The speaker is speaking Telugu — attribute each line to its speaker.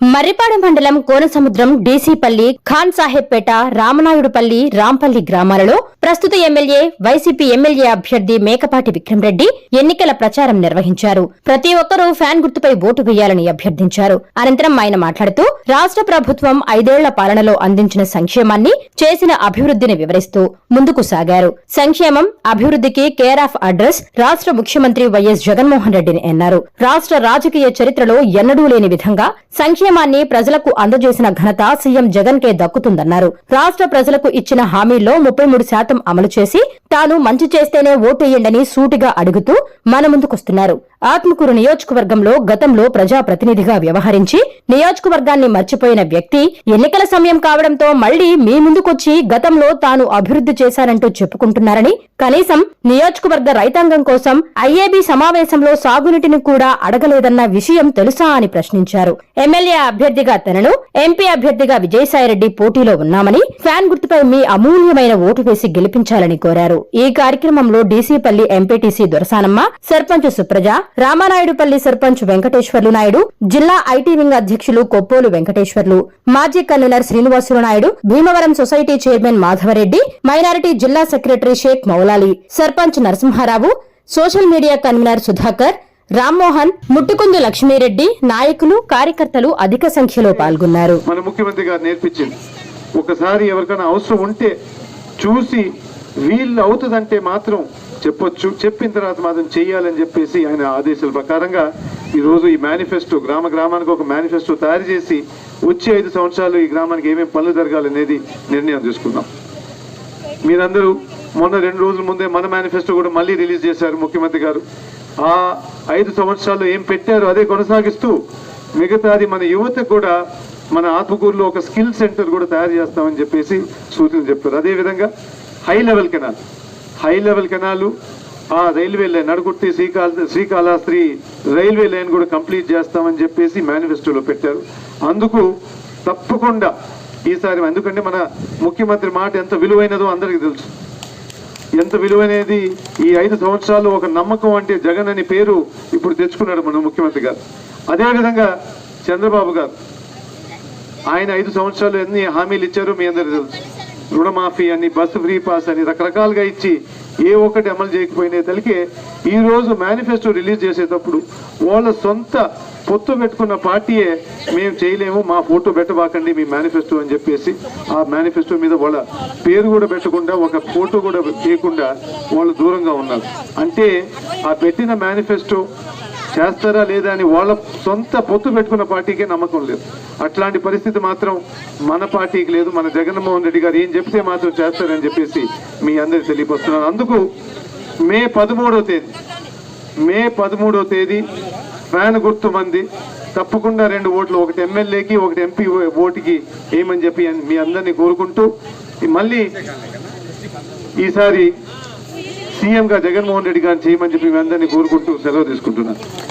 Speaker 1: మర్రిపాడు మండలం కోనసముద్రం డీసీపల్లి ఖాన్ సాహెబ్పేట రామనాయుడుపల్లి రాంపల్లి గ్రామాలలో ప్రస్తుత ఎమ్మెల్యే వైసీపీ ఎమ్మెల్యే అభ్యర్థి మేకపాటి విక్రమరెడ్డి ఎన్నికల ప్రచారం నిర్వహించారు. ప్రతి ఒక్కరూ ఫ్యాన్ గుర్తుపై ఓటు వేయాలని అభ్యర్థించారు. అనంతరం ఆయన మాట్లాడుతూ రాష్ట్ర ప్రభుత్వం ఐదేళ్ళ పాలనలో అందించిన సంక్షేమాన్ని చేసిన అభివృద్ధిని వివరిస్తూ ముందుకు సాగారు. సంక్షేమం అభివృద్ధికి కేర్ ఆఫ్ అడ్రస్ రాష్ట్ర ముఖ్యమంత్రి వైఎస్ జగన్మోహన్ రెడ్డిని అన్నారు. రాష్ట్ర రాజకీయ చరిత్రలో ఎన్నడూ లేని విధంగా సంక్షేమాన్ని ప్రజలకు అందజేసిన ఘనత సీఎం జగన్ కే దక్కుతుందన్నారు. రాష్ట్ర ప్రజలకు ఇచ్చిన హామీల్లో ముప్పై మూడు శాతం అమలు చేసి తాను మంచి చేస్తేనే ఓటేయండని సూటిగా అడుగుతూ మన ముందుకొస్తున్నారు. ఆత్మకూరు నియోజకవర్గంలో గతంలో ప్రజాప్రతినిధిగా వ్యవహరించి నియోజకవర్గాన్ని మర్చిపోయిన వ్యక్తి ఎన్నికల సమయం కావడంతో మళ్ళీ మీ ముందుకొచ్చి గతంలో తాను అభివృద్ధి చేశానంటూ చెప్పుకుంటున్నారని కనీసం నియోజకవర్గ రైతాంగం కోసం ఐఏబీ సమావేశంలో సాగునీటిని కూడా అడగలేదన్న విషయం తెలుసా అని ప్రశ్నించారు. ఎమ్మెల్యే అభ్యర్థిగా తనను ఎంపీ అభ్యర్థిగా విజయసాయిరెడ్డి పోటీలో ఉన్నామని ఫ్యాన్ గుర్తుపై మీ అమూల్యమైన ఓటు వేసి గెలిపించాలని కోరారు. ఈ కార్యక్రమంలో డీసీపల్లి ఎంపీటీసీ దొరసానమ్మ సర్పంచ్ సుప్రజ రామానాయుడుపల్లి సర్పంచ్ వెంకటేశ్వర్లు నాయుడు జిల్లా ఐటీ వింగ్ అధ్యక్షులు కొప్పోలు వెంకటేశ్వర్లు మాజీ convener Srinivasulu Naidu Bhimavaram society chairman Madhavareddy minority జిల్లా secretary Sheikh Moulali sarpanch Narasimharao social media convener Sudhakar Rammohan Muttukundu Lakshmireddy నాయకులు కార్యకర్తలు అధిక సంఖ్యలో పాల్గొన్నారు.
Speaker 2: మన ముఖ్యమంత్రి గారు నేర్పించింది. ఒకసారి ఎవరికైనా అవసరం ఉంటే చూసి వీళ్ళు అవుతుందంటే మాత్రం చెప్పొచ్చు. చెప్పిన తర్వాత మాత్రం చెయ్యాలని చెప్పేసి ఆయన ఆదేశాల ప్రకారంగా ఈరోజు ఈ మేనిఫెస్టో గ్రామ గ్రామానికి ఒక మేనిఫెస్టో తయారు చేసి వచ్చే ఐదు సంవత్సరాలు ఈ గ్రామానికి ఏమేమి పనులు జరగాలనేది నిర్ణయం తీసుకుందాం. మీరందరూ మొన్న రెండు రోజుల ముందే మన మేనిఫెస్టో కూడా మళ్ళీ రిలీజ్ చేశారు ముఖ్యమంత్రి గారు. ఆ ఐదు సంవత్సరాలు ఏం పెట్టారో అదే కొనసాగిస్తూ మిగతాది మన యువతకు కూడా మన ఆత్మకూరులో ఒక స్కిల్ సెంటర్ కూడా తయారు చేస్తామని చెప్పేసి సూచనలు చెప్పారు అదేవిధంగా high level canal. High level canal ఆ రైల్వే లైన్ నడుగుర్తి శ్రీకాళ శ్రీకాళహస్త్రి రైల్వే లైన్ కూడా కంప్లీట్ చేస్తామని చెప్పేసి మేనిఫెస్టోలో పెట్టారు. అందుకు తప్పకుండా ఈసారి ఎందుకంటే మన ముఖ్యమంత్రి మాట ఎంత విలువైనదో అందరికీ తెలుసు. ఎంత విలువనేది ఈ ఐదు సంవత్సరాలు ఒక నమ్మకం అంటే జగన్ అని పేరు ఇప్పుడు తెచ్చుకున్నాడు మన ముఖ్యమంత్రి గారు. అదేవిధంగా చంద్రబాబు గారు ఆయన ఐదు సంవత్సరాలు ఎన్ని హామీలు ఇచ్చారో మీ అందరికీ తెలుసు. రుణమాఫీ అని బస్సు ఫ్రీ పాస్ అని రకరకాలుగా ఇచ్చి ఏ ఒక్కటి అమలు చేయకపోయినా తలికే ఈరోజు మేనిఫెస్టో రిలీజ్ చేసేటప్పుడు వాళ్ళ సొంత పొత్తు పెట్టుకున్న పార్టీయే మేము చేయలేము మా ఫోటో పెట్టబాకండి మీ మేనిఫెస్టో అని చెప్పేసి ఆ మేనిఫెస్టో మీద వాళ్ళ పేరు కూడా పెట్టకుండా ఒక ఫోటో కూడా చేయకుండా వాళ్ళు దూరంగా ఉన్నారు. అంటే ఆ పెట్టిన మేనిఫెస్టో చేస్తారా లేదా అని వాళ్ళ సొంత పొత్తు పెట్టుకున్న పార్టీకే నమ్మకం లేదు. అట్లాంటి పరిస్థితి మాత్రం మన పార్టీకి లేదు మన జగన్మోహన్ రెడ్డి గారు ఏం చెప్తే మాత్రం చేస్తారని చెప్పేసి మీ అందరికి తెలియపరుస్తున్నాను. అందుకు మే పదమూడవ తేదీ మే పదమూడవ తేదీ ఫ్యాన్ గుర్తు మంది. తప్పకుండా రెండు ఓట్లు ఒకటి ఎమ్మెల్యేకి ఒకటి ఎంపీ ఓటుకి ఏమని చెప్పి మీ అందరినీ కోరుకుంటూ మళ్ళీ ఈసారి సీఎంగా జగన్మోహన్ రెడ్డి గారిని చేయమని చెప్పి మీ అందరినీ కోరుకుంటూ సెలవు తీసుకుంటున్నాను.